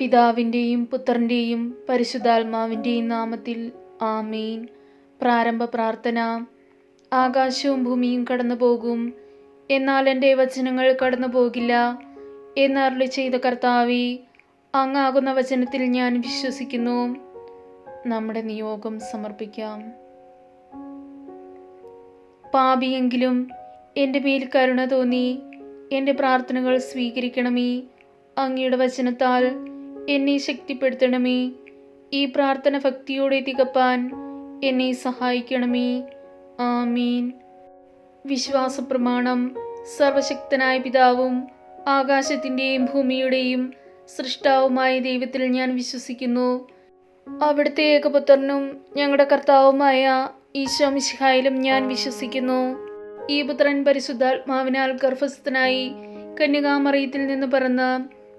പിതാവിന്റെയും പുത്രന്റെയും പരിശുദ്ധാത്മാവിന്റെയും നാമത്തിൽ ആമീൻ. പ്രാരംഭ പ്രാർത്ഥന. ആകാശവും ഭൂമിയും കടന്നു പോകും എന്നാൽ എന്റെ വചനങ്ങൾ കടന്നു പോകില്ല എന്നറിളി ചെയ്ത കർത്താവി അങ്ങാകുന്ന വചനത്തിൽ ഞാൻ വിശ്വസിക്കുന്നു. നമ്മുടെ നിയോഗം സമർപ്പിക്കാം. പാപിയെങ്കിലും എന്റെ മേൽ കരുണ തോന്നി എന്റെ പ്രാർത്ഥനകൾ സ്വീകരിക്കണമേ. അങ്ങയുടെ വചനത്താൽ എന്നെ ശക്തിപ്പെടുത്തണമേ. ഈ പ്രാർത്ഥന ഭക്തിയോടെ തികപ്പാൻ എന്നെ സഹായിക്കണമേ. ആമീൻ. വിശ്വാസ പ്രമാണം സർവശക്തനായ പിതാവും ആകാശത്തിന്റെയും ഭൂമിയുടെയും സൃഷ്ടാവുമായ ദൈവത്തിൽ ഞാൻ വിശ്വസിക്കുന്നു. അവിടുത്തെ ഏകപുത്രനും ഞങ്ങളുടെ കർത്താവുമായ ഈശോ മിശിഹായിലും ഞാൻ വിശ്വസിക്കുന്നു. ഈ പുത്രൻ പരിശുദ്ധാത്മാവിനാൽ ഗർഭസ്ഥനായി കന്യകാമറിയത്തിൽ നിന്ന് പിറന്ന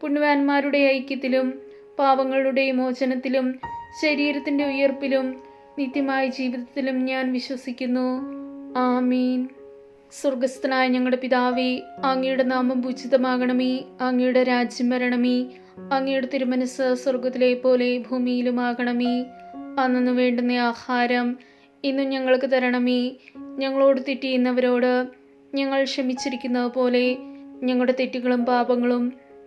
പുണ്യവാന്മാരുടെ ഐക്യത്തിലും പാവങ്ങളുടെ മോചനത്തിലും ശരീരത്തിന്റെ ഉയർപ്പിലും നിത്യമായ ജീവിതത്തിലും ഞാൻ വിശ്വസിക്കുന്നു. ആമീൻ. സ്വർഗസ്ഥനായ ഞങ്ങളുടെ പിതാവേ അങ്ങയുടെ നാമം പൂജിതമാകണമേ അങ്ങയുടെ രാജ്യം വരണമേ അങ്ങയുടെ തിരുമനസ് സ്വർഗത്തിലെ പോലെ ഭൂമിയിലുമാകണമേ. അന്നു വേണ്ടുന്ന ആഹാരം ഇന്നും ഞങ്ങൾക്ക് തരണമേ. ഞങ്ങളോട് തെറ്റിയുന്നവരോട് ഞങ്ങൾ ക്ഷമിച്ചിരിക്കുന്നത് പോലെ ഞങ്ങളുടെ തെറ്റുകളും പാപങ്ങളും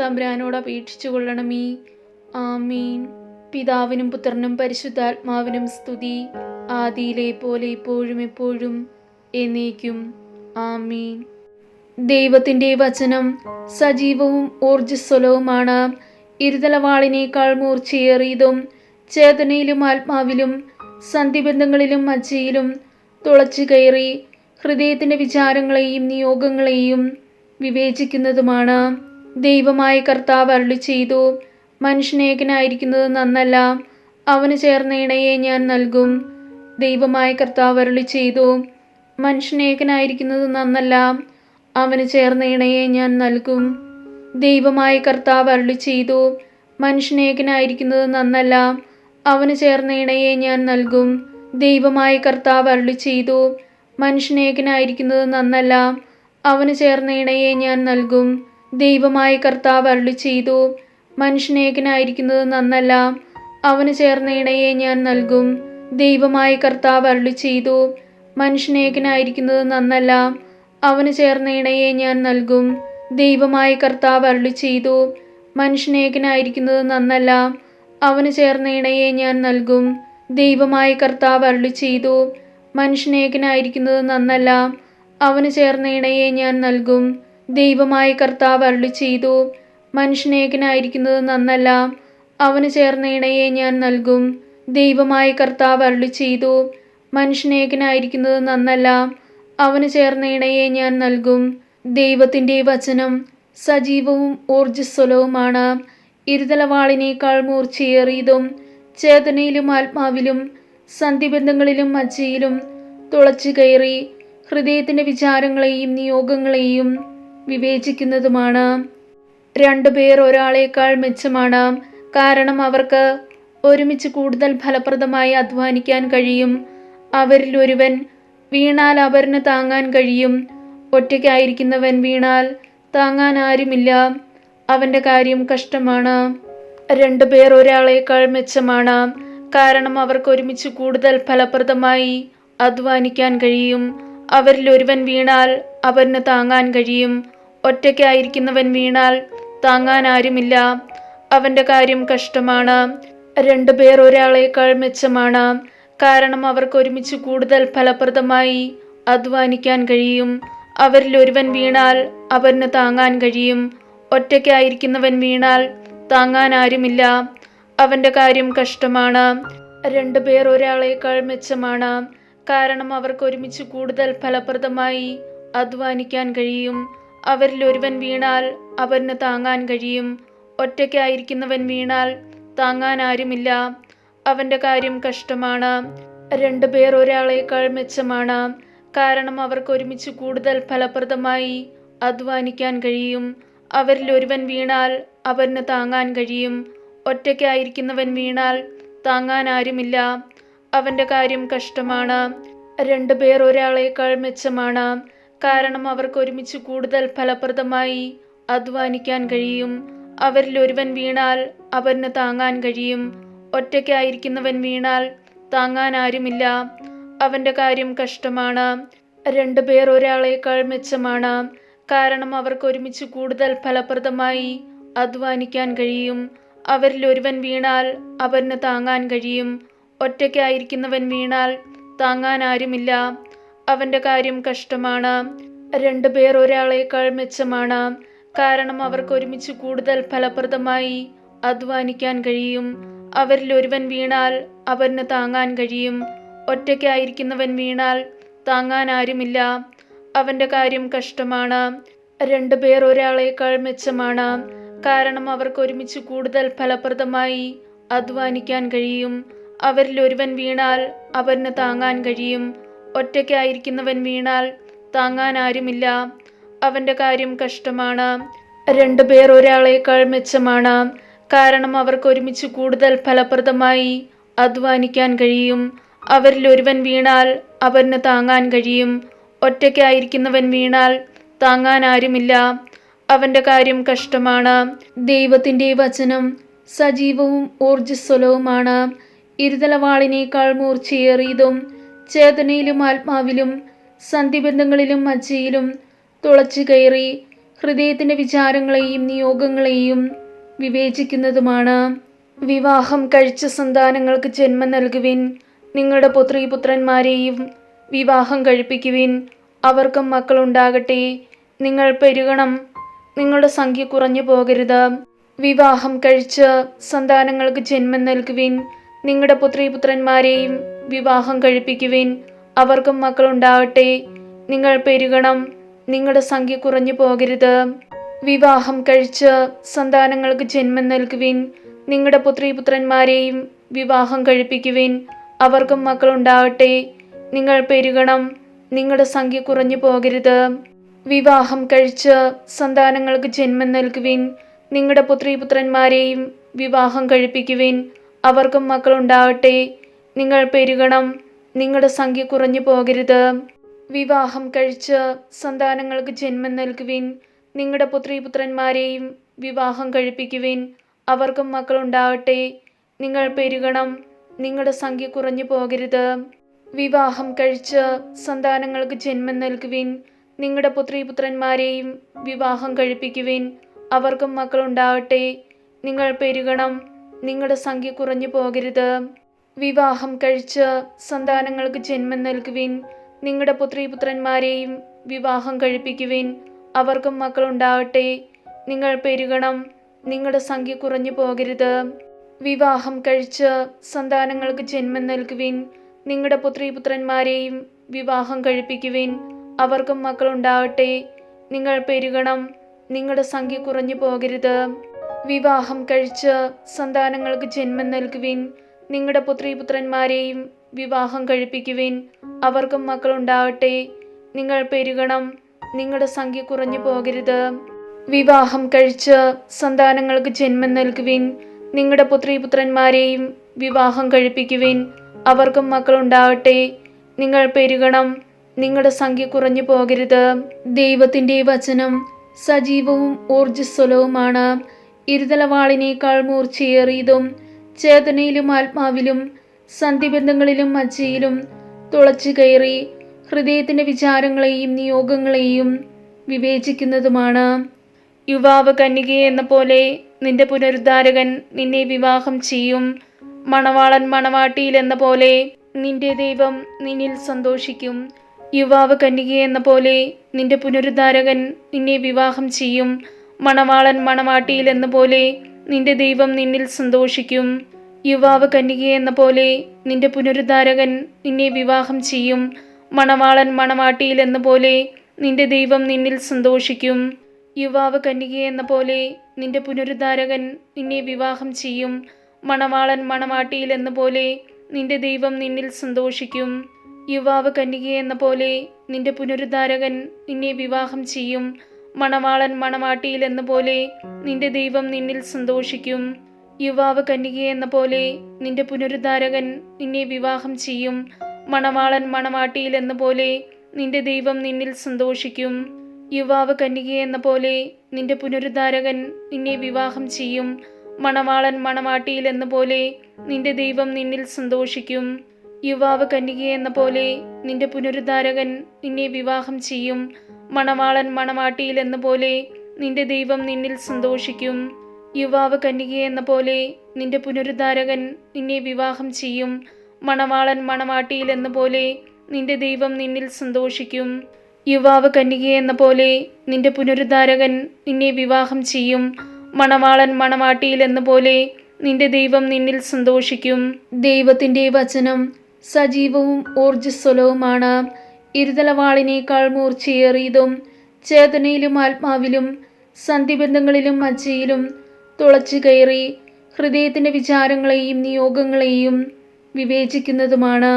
തമ്പുരാനോട് അപേക്ഷിച്ചു കൊള്ളണമേ ആമീൻ. പിതാവിനും പുത്രനും പരിശുദ്ധാത്മാവിനും സ്തുതി. ആദിയിലെ പോലെ ഇപ്പോഴും എപ്പോഴും എന്നേക്കും. ആമീൻ. ദൈവത്തിന്റെ വചനം സജീവവും ഊർജസ്വലവുമാണ്. ഇരുതലവാളിനേക്കാൾ മൂർച്ചയേറിയതും ചേതനയിലും ആത്മാവിലും സന്ധിബന്ധങ്ങളിലും മജ്ജയിലും തുളച്ചു കയറി ഹൃദയത്തിന്റെ വിചാരങ്ങളെയും നിയോഗങ്ങളെയും വിവേചിക്കുന്നതുമാണ്. ദൈവമായ കർത്താവ് അരുളി ചെയ്തു. മനുഷ്യനേകനായിരിക്കുന്നത് നന്നല്ല. അവന് ചേർന്ന ഇണയെ ഞാൻ നൽകും. ദൈവമായ കർത്താവ് അരുളി ചെയ്തു. മനുഷ്യനേകനായിരിക്കുന്നത് നന്നല്ല. അവന് ചേർന്ന ഇണയെ ഞാൻ നൽകും. ദൈവമായ കർത്താവ് അരുളി ചെയ്തു. മനുഷ്യനേകനായിരിക്കുന്നത് നന്നല്ല. അവന് ചേർന്ന ഇണയെ ഞാൻ നൽകും. ദൈവമായ കർത്താവ് അരുളി ചെയ്തു. മനുഷ്യനേകനായിരിക്കുന്നത് നന്നല്ല. അവന് ചേർന്ന ഇണയെ ഞാൻ നൽകും. ദൈവമായ കർത്താവ് അരുളി ചെയ്തു. മനുഷ്യനേകനായിരിക്കുന്നത് നന്നല്ല. അവന് ചേർന്ന ഇണയെ ഞാൻ നൽകും. ദൈവമായ കർത്താവ് അരുളി ചെയ്തു. മനുഷ്യനേകനായിരിക്കുന്നത് നന്നല്ല. അവന് ചേർന്ന ഇണയെ ഞാൻ നൽകും. ദൈവമായ കർത്താവ് അരുളി ചെയ്തു. മനുഷ്യനേകനായിരിക്കുന്നത് നന്നല്ല. അവന് ചേർന്ന ഇണയെ ഞാൻ നൽകും. ദൈവമായ കർത്താവ് അരുളി ചെയ്തു. മനുഷ്യനേകനായിരിക്കുന്നത് നന്നല്ല. അവന് ചേർന്ന ഇണയെ ഞാൻ നൽകും. ദൈവമായ കർത്താവ് അരുളി ചെയ്തു. മനുഷ്യനേകനായിരിക്കുന്നത് നന്നല്ല. അവന് ചേർന്ന ഇണയെ ഞാൻ നൽകും. ദൈവമായ കർത്താവ് അരുളി ചെയ്തു. മനുഷ്യനേകനായിരിക്കുന്നത് നന്നല്ല. അവന് ചേർന്ന ഇണയെ ഞാൻ നൽകും. ദൈവത്തിന്റെ വചനം സജീവവും ഊർജസ്വലവുമാണ്. ഇരുതലവാളിനേക്കാൾ മൂർച്ചയേറിയതും ചേതനയിലും ആത്മാവിലും സന്ധിബന്ധങ്ങളിലും മജ്ജയിലും തുളച്ചു കയറി ഹൃദയത്തിന്റെ വിചാരങ്ങളെയും നിയോഗങ്ങളെയും വിവേചിക്കുന്നതുമാണ്. രണ്ടുപേർ ഒരാളേക്കാൾ മെച്ചമാണ്. കാരണം അവർക്ക് ഒരുമിച്ച് കൂടുതൽ ഫലപ്രദമായി അധ്വാനിക്കാൻ കഴിയും. അവരിൽ ഒരുവൻ വീണാൽ അവരിന് താങ്ങാൻ കഴിയും. ഒറ്റയ്ക്കായിരിക്കുന്നവൻ വീണാൽ താങ്ങാൻ ആരുമില്ല. അവന്റെ കാര്യം കഷ്ടമാണ്. രണ്ടുപേർ ഒരാളേക്കാൾ മെച്ചമാണ്. കാരണം അവർക്ക് ഒരുമിച്ച് കൂടുതൽ ഫലപ്രദമായി അധ്വാനിക്കാൻ കഴിയും. അവരിൽ ഒരുവൻ വീണാൽ അവരിന് താങ്ങാൻ കഴിയും. ഒറ്റയ്ക്കായിരിക്കുന്നവൻ വീണാൽ താങ്ങാൻ ആരുമില്ല അവന്റെ കാര്യം കഷ്ടമാണ്. രണ്ടുപേർ ഒരാളേക്കാൾ മെച്ചമാണ്. കാരണം അവർക്ക് ഒരുമിച്ച് കൂടുതൽ ഫലപ്രദമായി അധ്വാനിക്കാൻ കഴിയും. അവരിൽ ഒരുവൻ വീണാൽ അവന് താങ്ങാൻ കഴിയും. ഒറ്റയ്ക്കായിരിക്കുന്നവൻ വീണാൽ താങ്ങാൻ ആരുമില്ല അവന്റെ കാര്യം കഷ്ടമാണ്. രണ്ടുപേർ ഒരാളേക്കാൾ മെച്ചമാണ്. കാരണം അവർക്ക് ഒരുമിച്ച് കൂടുതൽ ഫലപ്രദമായി അധ്വാനിക്കാൻ കഴിയും. അവരിൽ ഒരുവൻ വീണാൽ അവന് താങ്ങാൻ കഴിയും. ഒറ്റയ്ക്കായിരിക്കുന്നവൻ വീണാൽ താങ്ങാൻ ആരുമില്ല. അവന്റെ കാര്യം കഷ്ടമാണ്. രണ്ടുപേർ ഒരാളേക്കാൾ മെച്ചമാണ്. കാരണം അവർക്ക് ഒരുമിച്ച് കൂടുതൽ ഫലപ്രദമായി അധ്വാനിക്കാൻ കഴിയും. അവരിൽ ഒരുവൻ വീണാൽ അവന് താങ്ങാൻ കഴിയും. ഒറ്റയ്ക്കായിരിക്കുന്നവൻ വീണാൽ താങ്ങാൻ ആരുമില്ല. അവന്റെ കാര്യം കഷ്ടമാണ്. രണ്ടുപേർ ഒരാളേക്കാൾ മെച്ചമാണ്. കാരണം അവർക്ക് ഒരുമിച്ച് കൂടുതൽ ഫലപ്രദമായി അധ്വാനിക്കാൻ കഴിയും. അവരിൽ ഒരുവൻ വീണാൽ അവന് താങ്ങാൻ കഴിയും. ഒറ്റയ്ക്കായിരിക്കുന്നവൻ വീണാൽ താങ്ങാൻ ആരുമില്ല. അവന്റെ കാര്യം കഷ്ടമാണ്. രണ്ടുപേർ ഒരാളേക്കാൾ മെച്ചമാണ്. കാരണം അവർക്ക് ഒരുമിച്ച് കൂടുതൽ ഫലപ്രദമായി അധ്വാനിക്കാൻ കഴിയും. അവരിൽ ഒരുവൻ വീണാൽ അവന് താങ്ങാൻ കഴിയും. ഒറ്റയ്ക്കായിരിക്കുന്നവൻ വീണാൽ താങ്ങാൻ ആരുമില്ല. അവന്റെ കാര്യം കഷ്ടമാണ്. രണ്ടുപേർ ഒരാളേക്കാൾ മെച്ചമാണ്. കാരണം അവർക്ക് ഒരുമിച്ച് കൂടുതൽ ഫലപ്രദമായി അധ്വാനിക്കാൻ കഴിയും. അവരിൽ ഒരുവൻ വീണാൽ അവന് താങ്ങാൻ കഴിയും. ഒറ്റയ്ക്കായിരിക്കുന്നവൻ വീണാൽ താങ്ങാൻ ആരുമില്ല. അവന്റെ കാര്യം കഷ്ടമാണ്. രണ്ടുപേർ ഒരാളേക്കാൾ മെച്ചമാണ്. കാരണം അവർക്ക് ഒരുമിച്ച് കൂടുതൽ ഫലപ്രദമായി അധ്വാനിക്കാൻ കഴിയും. അവരിൽ ഒരുവൻ വീണാൽ അവന് താങ്ങാൻ കഴിയും. ഒറ്റയ്ക്കായിരിക്കുന്നവൻ വീണാൽ താങ്ങാൻ ആരുമില്ല അവന്റെ കാര്യം കഷ്ടമാണ്. രണ്ടുപേർ ഒരാളേക്കാൾ മെച്ചമാണ്. കാരണം അവർക്ക് ഒരുമിച്ച് കൂടുതൽ ഫലപ്രദമായി അധ്വാനിക്കാൻ കഴിയും. അവരിൽ ഒരുവൻ വീണാൽ അവന് താങ്ങാൻ കഴിയും. ഒറ്റയ്ക്കായിരിക്കുന്നവൻ വീണാൽ താങ്ങാൻ ആരുമില്ല അവന്റെ കാര്യം കഷ്ടമാണ്. ദൈവത്തിന്റെ വചനം സജീവവും ഊർജസ്വലവുമാണ്. ഇരുതലവാളിനേക്കാൾ മൂർച്ചയേറിയതും ചേതനയിലും ആത്മാവിലും സന്ധിബന്ധങ്ങളിലും മജ്ജയിലും തുളച്ചു കയറി ഹൃദയത്തിന്റെ വിചാരങ്ങളെയും നിയോഗങ്ങളെയും വിവേചിക്കുന്നതുമാണ്. വിവാഹം കഴിച്ച സന്താനങ്ങൾക്ക് ജന്മം നൽകുവിൻ. നിങ്ങളുടെ പുത്രീപുത്രന്മാരെയും വിവാഹം കഴിപ്പിക്കുവിൻ. അവർക്കും മക്കളുണ്ടാകട്ടെ. നിങ്ങൾ പെരുകണം. നിങ്ങളുടെ സംഖ്യ കുറഞ്ഞു പോകരുത്. വിവാഹം കഴിച്ച് സന്താനങ്ങൾക്ക് ജന്മം നൽകുവിൻ. നിങ്ങളുടെ പുത്രീ പുത്രന്മാരെയും വിവാഹം കഴിപ്പിക്കുവിൻ. അവർക്കും മക്കളുണ്ടാവട്ടെ. നിങ്ങൾ പെരുകണം. നിങ്ങളുടെ സംഖ്യ കുറഞ്ഞു പോകരുത്. വിവാഹം കഴിച്ച് സന്താനങ്ങൾക്ക് ജന്മം നൽകുവിൻ. നിങ്ങളുടെ പുത്രീ പുത്രന്മാരെയും വിവാഹം കഴിപ്പിക്കുവിൻ. അവർക്കും മക്കളുണ്ടാവട്ടെ. നിങ്ങൾ പെരുകണം. നിങ്ങളുടെ സംഖ്യ കുറഞ്ഞു പോകരുത്. വിവാഹം കഴിച്ച് സന്താനങ്ങൾക്ക് ജന്മം നൽകുവിൻ. നിങ്ങളുടെ പുത്രീ പുത്രന്മാരെയും വിവാഹം കഴിപ്പിക്കുവിൻ. അവർക്കും മക്കളുണ്ടാവട്ടെ. നിങ്ങൾ പെരുകണം. നിങ്ങളുടെ സംഖ്യ കുറഞ്ഞു പോകരുത്. വിവാഹം കഴിച്ച് സന്താനങ്ങൾക്ക് ജന്മം നൽകുവിൻ. നിങ്ങളുടെ പുത്രീപുത്രന്മാരെയും വിവാഹം കഴിപ്പിക്കുവിൻ. അവർക്കും മക്കളുണ്ടാവട്ടെ. നിങ്ങൾ പെരുകണം. നിങ്ങളുടെ സംഖ്യ കുറഞ്ഞു പോകരുത്. വിവാഹം കഴിച്ച് സന്താനങ്ങൾക്ക് ജന്മം നൽകുവിൻ. നിങ്ങളുടെ പുത്രീപുത്രന്മാരെയും വിവാഹം കഴിപ്പിക്കുവിൻ. അവർക്കും മക്കളുണ്ടാവട്ടെ. നിങ്ങൾ പെരുകണം. നിങ്ങളുടെ സംഖ്യ കുറഞ്ഞു പോകരുത്. വിവാഹം കഴിച്ച് സന്താനങ്ങൾക്ക് ജന്മം നൽകുവിൻ. നിങ്ങളുടെ പുത്രീപുത്രന്മാരെയും വിവാഹം കഴിപ്പിക്കുവിൻ. അവർക്കും മക്കളുണ്ടാവട്ടെ നിങ്ങൾ പെരുകണം. നിങ്ങളുടെ സംഖ്യ കുറഞ്ഞു പോകരുത്. വിവാഹം കഴിച്ച് സന്താനങ്ങൾക്ക് ജന്മം നൽകുവിൻ. നിങ്ങളുടെ പുത്രീപുത്രന്മാരെയും വിവാഹം കഴിപ്പിക്കുവിൻ. അവർക്കും മക്കളുണ്ടാവട്ടെ നിങ്ങൾ പെരുകണം. നിങ്ങളുടെ സംഖ്യ കുറഞ്ഞു പോകരുത്. വിവാഹം കഴിച്ച് സന്താനങ്ങൾക്ക് ജന്മം നൽകുവിൻ. നിങ്ങളുടെ പുത്രീ പുത്രന്മാരെയും വിവാഹം കഴിപ്പിക്കുവിൻ. അവർക്കും മക്കളുണ്ടാവട്ടെ. നിങ്ങൾ പെരുകണം. നിങ്ങളുടെ സംഖ്യ കുറഞ്ഞു പോകരുത്. വിവാഹം കഴിച്ച് സന്താനങ്ങൾക്ക് ജന്മം നൽകുവിൻ. നിങ്ങളുടെ പുത്രീ പുത്രന്മാരെയും വിവാഹം കഴിപ്പിക്കുവിൻ. അവർക്കും മക്കളുണ്ടാവട്ടെ. നിങ്ങൾ പെരുകണം. നിങ്ങളുടെ സംഖ്യ കുറഞ്ഞു പോകരുത്. ദൈവത്തിന്റെ വചനം സജീവവും ഊർജസ്വലവുമാണ്. ഇരുതലവാളിനേക്കാൾ മൂർച്ചയേറിയതും ചേതനയിലും ആത്മാവിലും സന്ധിബന്ധങ്ങളിലും മജ്ജയിലും തുളച്ചു കയറി ഹൃദയത്തിന്റെ വിചാരങ്ങളെയും നിയോഗങ്ങളെയും വിവേചിക്കുന്നതുമാണ്. യുവാവ് കന്യകയെ എന്ന പോലെ നിന്റെ പുനരുദ്ധാരകൻ നിന്നെ വിവാഹം ചെയ്യും. മണവാളൻ മണവാട്ടിയിൽ എന്ന പോലെ നിന്റെ ദൈവം നിന്നിൽ സന്തോഷിക്കും. യുവാവ് കന്യക എന്ന പോലെ നിന്റെ പുനരുദ്ധാരകൻ നിന്നെ വിവാഹം ചെയ്യും. മണവാളൻ മണവാട്ടിയിൽ എന്ന പോലെ നിന്റെ ദൈവം നിന്നിൽ സന്തോഷിക്കും. യുവാവ് കന്യക എന്ന പോലെ നിന്റെ പുനരുദ്ധാരകൻ നിന്നെ വിവാഹം ചെയ്യും. മണവാളൻ മണവാട്ടിയിൽ എന്ന പോലെ നിന്റെ ദൈവം നിന്നിൽ സന്തോഷിക്കും. യുവാവ് കന്യക എന്ന പോലെ നിന്റെ പുനരുദ്ധാരകൻ നിന്നെ വിവാഹം ചെയ്യും. മണവാളൻ മണവാട്ടിയിൽ എന്ന പോലെ നിന്റെ ദൈവം നിന്നിൽ സന്തോഷിക്കും. യുവാവ് കന്യക എന്ന പോലെ നിന്റെ പുനരുദ്ധാരകൻ നിന്നെ വിവാഹം ചെയ്യും. മണവാളൻ മണവാട്ടിയിൽ എന്ന പോലെ നിന്റെ ദൈവം നിന്നിൽ സന്തോഷിക്കും. യുവാവ് കന്യക എന്ന പോലെ നിന്റെ പുനരുദ്ധാരകൻ നിന്നെ വിവാഹം ചെയ്യും. മണവാളൻ മണവാട്ടിയിൽ എന്ന പോലെ നിന്റെ ദൈവം നിന്നിൽ സന്തോഷിക്കും. യുവാവ് കന്യക എന്ന പോലെ നിന്റെ പുനരുദ്ധാരകൻ നിന്നെ വിവാഹം ചെയ്യും. മണവാളൻ മണവാട്ടിയിൽ എന്ന പോലെ നിന്റെ ദൈവം നിന്നിൽ സന്തോഷിക്കും. യുവാവ് കന്യകയെന്ന പോലെ നിന്റെ പുനരുദ്ധാരകൻ നിന്നെ വിവാഹം ചെയ്യും. മണവാളൻ മണവാട്ടിയിൽ എന്ന പോലെ നിന്റെ ദൈവം നിന്നിൽ സന്തോഷിക്കും. യുവാവ് കന്യകയെന്ന പോലെ നിന്റെ പുനരുദ്ധാരകൻ നിന്നെ വിവാഹം ചെയ്യും. മണവാളൻ മണവാട്ടിയിൽ എന്ന പോലെ നിന്റെ ദൈവം നിന്നിൽ സന്തോഷിക്കും. യുവാവ് കന്യകയെന്ന പോലെ നിന്റെ പുനരുദ്ധാരകൻ നിന്നെ വിവാഹം ചെയ്യും. മണവാളൻ മണവാട്ടിയിൽ എന്ന പോലെ നിന്റെ ദൈവം നിന്നിൽ സന്തോഷിക്കും. ദൈവത്തിന്റെ വചനം സജീവവും ഊർജസ്വലവുമാണ്. ഇരുതലവാളിനേക്കാൾ മൂർച്ചയേറിയതും ചേതനയിലും ആത്മാവിലും സന്ധിബന്ധങ്ങളിലും മജ്ജയിലും തുളച്ചു കയറി ഹൃദയത്തിന്റെ വിചാരങ്ങളെയും നിയോഗങ്ങളെയും വിവേചിക്കുന്നതുമാണ്.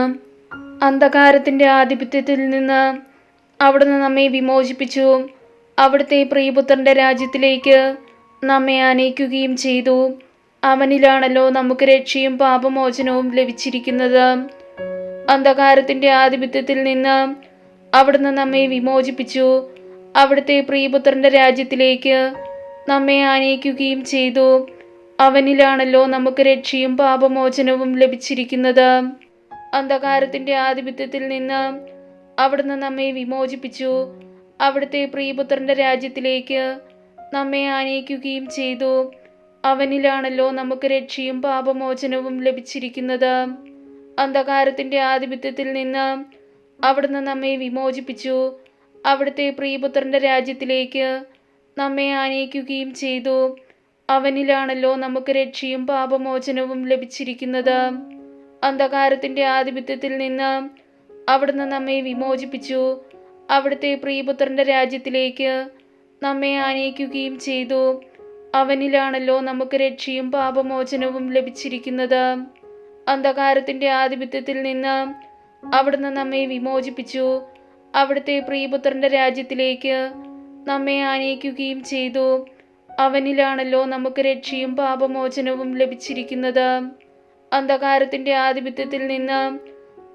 അന്ധകാരത്തിന്റെ ആധിപത്യത്തിൽ നിന്ന് അവിടുന്ന് നമ്മെ വിമോചിപ്പിച്ചു. അവിടുത്തെ പ്രിയപുത്രന്റെ രാജ്യത്തിലേക്ക് നമ്മെ അനയിക്കുകയും ചെയ്തു. അവനിലാണല്ലോ നമുക്ക് രക്ഷയും പാപമോചനവും ലഭിച്ചിരിക്കുന്നത്. അന്ധകാരത്തിന്റെ ആധിപത്യത്തിൽ നിന്ന് അവിടുന്ന് നമ്മെ വിമോചിപ്പിച്ചു. അവിടുത്തെ പ്രിയപുത്രന്റെ രാജ്യത്തിലേക്ക് നമ്മെ ആനയിക്കുകയും ചെയ്തു. അവനിലാണല്ലോ നമുക്ക് രക്ഷയും പാപമോചനവും ലഭിച്ചിരിക്കുന്നത്. അന്ധകാരത്തിന്റെ ആധിപത്യത്തിൽ നിന്ന് അവിടുന്ന് നമ്മെ വിമോചിപ്പിച്ചു. അവിടുത്തെ പ്രിയപുത്രന്റെ രാജ്യത്തിലേക്ക് നമ്മെ ആനയിക്കുകയും ചെയ്തു. അവനിലാണല്ലോ നമുക്ക് രക്ഷയും പാപമോചനവും ലഭിച്ചിരിക്കുന്നത്. അന്ധകാരത്തിന്റെ ആധിപത്യത്തിൽ നിന്ന് അവിടുന്ന് നമ്മെ വിമോചിപ്പിച്ചു. അവിടുത്തെ പ്രിയപുത്രന്റെ രാജ്യത്തിലേക്ക് നമ്മെ ആനയിക്കുകയും ചെയ്തു. അവനിലാണല്ലോ നമുക്ക് രക്ഷയും പാപമോചനവും ലഭിച്ചിരിക്കുന്നത്. അന്ധകാരത്തിന്റെ ആധിപത്യത്തിൽ നിന്ന് അവിടുന്ന് നമ്മെ വിമോചിപ്പിച്ചു. അവിടുത്തെ പ്രിയപുത്രന്റെ രാജ്യത്തിലേക്ക് നമ്മെ ആനയിക്കുകയും ചെയ്തു. അവനിലാണല്ലോ നമുക്ക് രക്ഷയും പാപമോചനവും ലഭിച്ചിരിക്കുന്നത്. അന്ധകാരത്തിന്റെ ആധിപത്യത്തിൽ നിന്ന് അവിടുന്ന് നമ്മെ വിമോചിപ്പിച്ചു. അവിടുത്തെ പ്രിയപുത്രന്റെ രാജ്യത്തിലേക്ക് നമ്മെ ആനയിക്കുകയും ചെയ്തു. അവനിലാണല്ലോ നമുക്ക് രക്ഷയും പാപമോചനവും ലഭിച്ചിരിക്കുന്നത്. അന്ധകാരത്തിന്റെ ആധിപത്യത്തിൽ നിന്ന്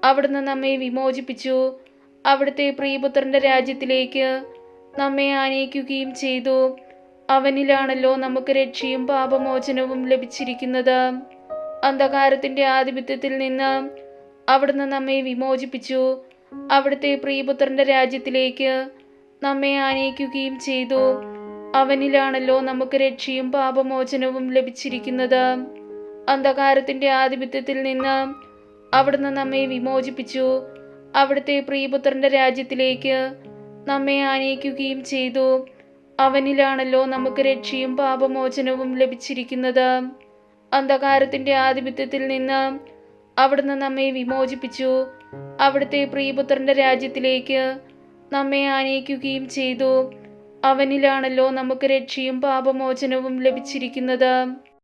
അവിടുന്ന് നമ്മെ വിമോചിപ്പിച്ചു. അവിടുത്തെ പ്രിയപുത്രന്റെ രാജ്യത്തിലേക്ക് നമ്മെ ആനയിക്കുകയും ചെയ്തു. അവനിലാണല്ലോ നമുക്ക് രക്ഷയും പാപമോചനവും ലഭിച്ചിരിക്കുന്നത്. അന്ധകാരത്തിന്റെ ആധിപത്യത്തിൽ നിന്ന് അവിടുന്ന് നമ്മെ വിമോചിപ്പിച്ചു. അവിടുത്തെ പ്രിയപുത്രന്റെ രാജ്യത്തിലേക്ക് നമ്മെ ആനയിക്കുകയും ചെയ്തു. അവനിലാണല്ലോ നമുക്ക് രക്ഷയും പാപമോചനവും ലഭിച്ചിരിക്കുന്നത്. അന്ധകാരത്തിന്റെ ആധിപത്യത്തിൽ നിന്ന് അവിടുന്ന് നമ്മെ വിമോചിപ്പിച്ചു. അവിടുത്തെ പ്രിയപുത്രന്റെ രാജ്യത്തിലേക്ക് നമ്മെ ആനയിക്കുകയും ചെയ്തു. അവനിലാണല്ലോ നമുക്ക് രക്ഷയും പാപമോചനവും ലഭിച്ചിരിക്കുന്നത്. അന്ധകാരത്തിന്റെ ആധിപത്യത്തിൽ നിന്ന് അവിടുന്ന് നമ്മെ വിമോചിപ്പിച്ചു. അവിടുത്തെ പ്രിയപുത്രന്റെ രാജ്യത്തിലേക്ക് നമ്മെ ആനയിക്കുകയും ചെയ്തു. അവനിലാണല്ലോ നമുക്ക് രക്ഷയും പാപമോചനവും ലഭിച്ചിരിക്കുന്നത്.